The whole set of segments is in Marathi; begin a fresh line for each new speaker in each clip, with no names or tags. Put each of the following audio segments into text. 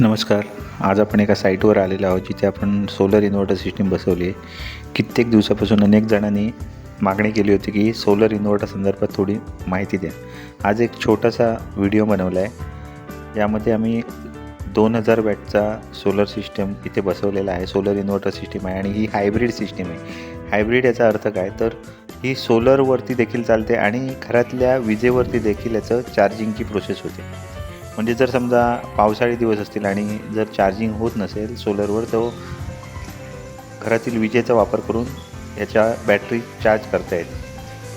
नमस्कार. आज आपण एका साईटवर आलेलो आहोत जिथे आपण सोलर इन्व्हर्टर सिस्टीम बसवली आहे. कित्येक दिवसापासून अनेक जणांनी मागणी केली होती की सोलर इन्व्हर्टर संदर्भात थोडी माहिती द्या. आज एक छोटासा व्हिडिओ बनवला आहे. यामध्ये आम्ही दोन हजार वॅटचा सोलर सिस्टम इथे बसवलेला आहे. सोलर इन्व्हर्टर सिस्टीम आहे आणि ही हायब्रिड सिस्टीम आहे. हायब्रिड याचा अर्थ काय? तर ही सोलरवरती देखील चालते आणि घरातल्या विजेवरती देखील याचं चार्जिंगची प्रोसेस होते. म्हणजे जर समजा पावसाळी दिवस असतील आणि जर चार्जिंग होत नसेल सोलरवर तर घरातील विजेचा वापर करून याच्या बॅटरी चार्ज करता येते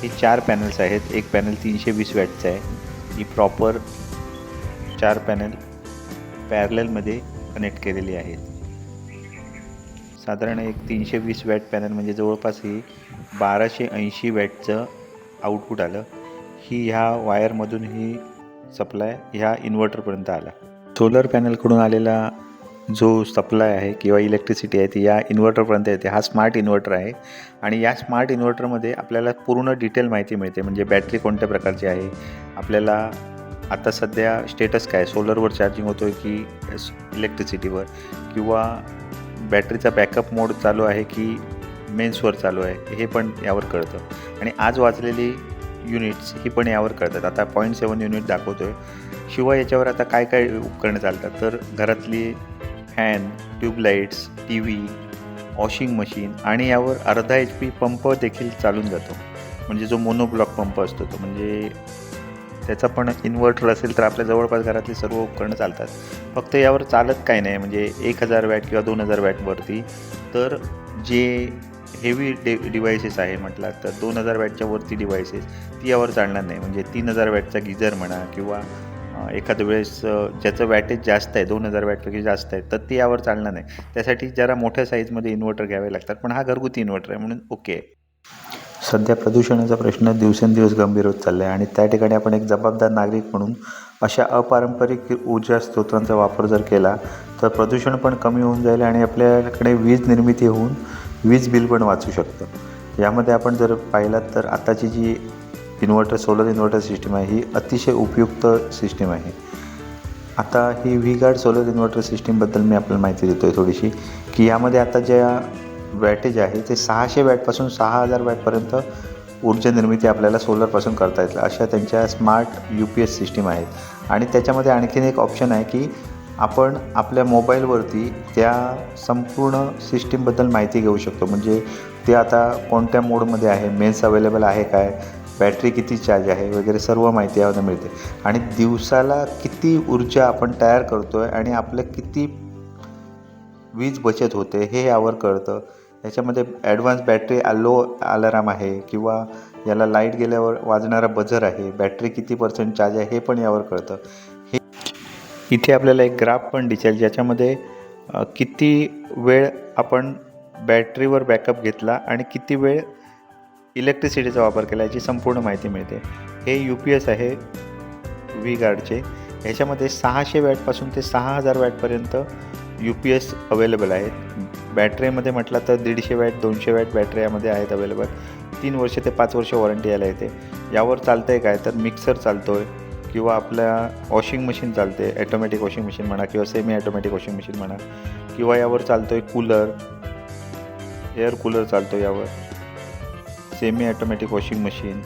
ही चार पॅनल्स आहेत. एक पॅनल तीनशे वीस वॅटचं आहे. ही प्रॉपर चार पॅनल पॅरलमध्ये कनेक्ट केलेली आहेत साधारण एक तीनशे वीस वॅट पॅनल म्हणजे जवळपास ही बाराशे ऐंशी वॅटचं आउटपुट आलं. ही ह्या वायरमधून ही सप्लाय ह्या इन्व्हर्टरपर्यंत आला. सोलर पॅनलकडून आलेला जो सप्लाय आहे किंवा इलेक्ट्रिसिटी आहे ती या इन्व्हर्टरपर्यंत येते. हा स्मार्ट इन्व्हर्टर आहे. आणि या स्मार्ट इन्व्हर्टरमध्ये आपल्याला पूर्ण डिटेल माहिती मिळते. म्हणजे बॅटरी कोणत्या प्रकारची आहे? आपल्याला आता सध्या स्टेटस काय? सोलरवर चार्जिंग होतो आहे की इलेक्ट्रिसिटीवर किंवा बॅटरीचा बॅकअप मोड चालू आहे की मेन्सवर चालू आहे? हे पण यावर कळतं. आणि आज वाचलेली युनिट्स ही पण यावर कळतात. आता पॉईंट सेवन युनिट दाखवतो आहे शिवाय याच्यावर आता काय काय उपकरणं चालतात? तर घरातली fan tubelights T V washing machine आणि यावर अर्धा एच पी पंप देखील चालून जातो. म्हणजे जो मोनोब्लॉक पंप असतो तो. म्हणजे त्याचा पण इन्व्हर्टर असेल तर आपल्या जवळपास घरातली सर्व उपकरणं चालतात. फक्त यावर चालत काय नाही. म्हणजे एक हजार वॅट किंवा दोन हजार वॅटवरती तर जे हेवी डे डिवायसेस आहे म्हटलं तर दोन हजार वॅटच्या वरती डिवायसेस ती यावर चालणार नाही. म्हणजे तीन हजार वॅटचा गिझर म्हणा किंवा एखाद्या वेळेस ज्याचं वॅटेज जास्त आहे दोन हजार वॅटपैकी जास्त आहे तर ते यावर चालणार नाही. त्यासाठी जरा मोठ्या साईजमध्ये इन्व्हर्टर घ्यावे लागतात पण हा घरगुती इन्व्हर्टर आहे म्हणून ओके सध्या प्रदूषणाचा प्रश्न दिवसेंदिवस गंभीर होत चालला आहे आणि त्या ठिकाणी आपण एक जबाबदार नागरिक म्हणून अशा अपारंपरिक ऊर्जा स्त्रोतांचा वापर जर केला तर प्रदूषण पण कमी होऊन जाईल आणि आपल्याकडे वीज निर्मिती होऊन वीज बिल पण वाचू शकतं. यामध्ये आपण जर पाहिलात तर आताची जी इन्व्हर्टर सोलर इन्व्हर्टर सिस्टीम आहे ही अतिशय उपयुक्त सिस्टीम आहे. आता ही व्ही गार्ड सोलर इन्व्हर्टर सिस्टीमबद्दल मी आपल्याला माहिती देतो आहे थोडीशी की यामध्ये आता ज्या वॅटेज आहे ते सहाशे वॅटपासून सहा हजार वॅटपर्यंत ऊर्जा निर्मिती आपल्याला सोलरपासून करता येईल अशा त्यांच्या smart U P S system आहेत. आणि त्याच्यामध्ये आणखीन एक ऑप्शन आहे की आपण आपल्या मोबाईलवरती त्या संपूर्ण सिस्टीमबद्दल माहिती घेऊ शकतो. म्हणजे ते आता कोणत्या मोडमध्ये आहे मेन्स अवेलेबल आहे काय बॅटरी किती चार्ज आहे वगैरे सर्व माहिती यामध्ये मिळते. आणि दिवसाला किती ऊर्जा आपण तयार करतो आहे आणि आपलं किती वीज बचत होते हे यावर कळतं. याच्यामध्ये ॲडव्हान्स बॅटरी लो अलाराम आहे किंवा याला लाइट गेल्यावर वाजणारा बजर आहे बॅटरी किती पर्सेंट चार्ज आहे हे पण यावर कळतं. इथे आपल्याला एक ग्राफ पण दिसेल ज्याच्यामध्ये किती वेळ आपण बॅटरीवर बॅकअप घेतला आणि किती वेळ इलेक्ट्रिसिटीचा वापर केला याची संपूर्ण माहिती मिळते. हे यू पी एस आहे व्ही गार्डचे. ह्याच्यामध्ये सहाशे वॅटपासून ते सहा हजार वॅटपर्यंत यू पी एस अवेलेबल आहेत. बॅटरीमध्ये म्हटलं तर दीडशे वॅट दोनशे वॅट बॅटरी यामध्ये आहेत अवेलेबल तीन वर्ष ते पाच वर्ष वॉरंटी यायला येते. यावर चालतं आहे काय? तर मिक्सर चालतो आहे किंवा आपल्या वॉशिंग मशीन चालते ॲटोमॅटिक वॉशिंग मशीन म्हणा किंवा सेमी ॲटोमॅटिक वॉशिंग मशीन म्हणा किंवा यावर चालतो आहे कूलर एअर कूलर चालतो यावर. Semi automatic washing machine.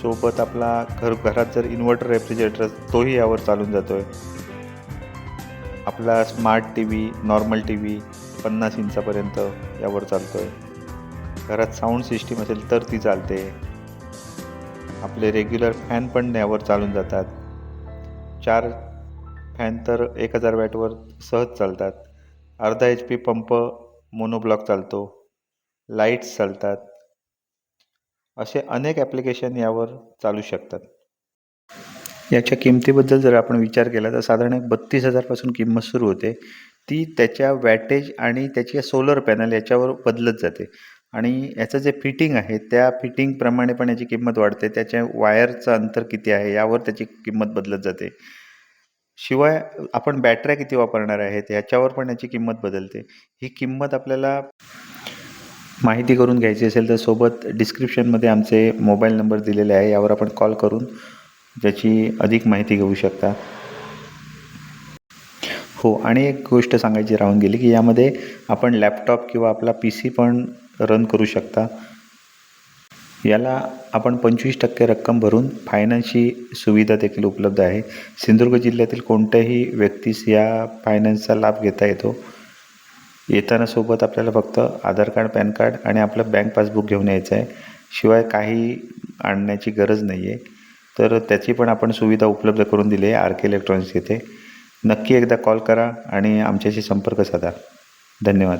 सोबत आपला घर घरात जर इन्व्हर्टर रेफ्रिजरेटर तोही यावर चालून जातो आहे आपला smart T V normal T V पन्नास इंचापर्यंत यावर चालतो आहे घरात साऊंड सिस्टीम असेल तर ती चालते. आपले रेग्युलर फॅन पण यावर चालून जातात. चार फॅन तर एक हजार वॅटवर सहज चालतात. अर्धा एच पी पंप मोनोब्लॉक चालतो. लाईट्स चालतात. असे अनेक ॲप्लिकेशन यावर चालू शकतात. याच्या किमतीबद्दल जर आपण विचार केला तर साधारण एक बत्तीस हजारपासून किंमत सुरू होते. ती त्याच्या वॅटेज आणि त्याच्या सोलर पॅनल याच्यावर बदलत जाते. आणि याचं जे फिटिंग आहे त्या फिटिंगप्रमाणे पण याची किंमत वाढते. त्याच्या वायरचं अंतर किती आहे यावर त्याची किंमत बदलत जाते. शिवाय आपण बॅटऱ्या किती वापरणार आहेत याच्यावर पण याची किंमत बदलते. ही किंमत आपल्याला माहिती करून घ्यायची असेल तर सोबत डिस्क्रिप्शनमध्ये आमचे मोबाईल नंबर दिलेले आहे यावर आपण कॉल करून त्याची अधिक माहिती घेऊ शकता. हो आणि एक गोष्ट सांगायची राहून गेली की यामध्ये आपण लॅपटॉप किंवा आपला पी सी पण रन करू शकता. याला आपण पंचवीस टक्के रक्कम भरून फायनान्सची सुविधा देखील उपलब्ध आहे. सिंधुदुर्ग जिल्ह्यातील कोणत्याही व्यक्तीस या फायनान्सचा लाभ घेता येतो. येताना सोबत आपल्याला फक्त आधार कार्ड पॅन कार्ड आणि आपलं बँक पासबुक घेऊन यायचं आहे. शिवाय काही आणण्याची गरज नाही आहे तर त्याची पण आपण सुविधा उपलब्ध करून दिली आहे आर के इलेक्ट्रॉनिक्स येथे. नक्की एकदा कॉल करा आणि आमच्याशी संपर्क साधा. धन्यवाद.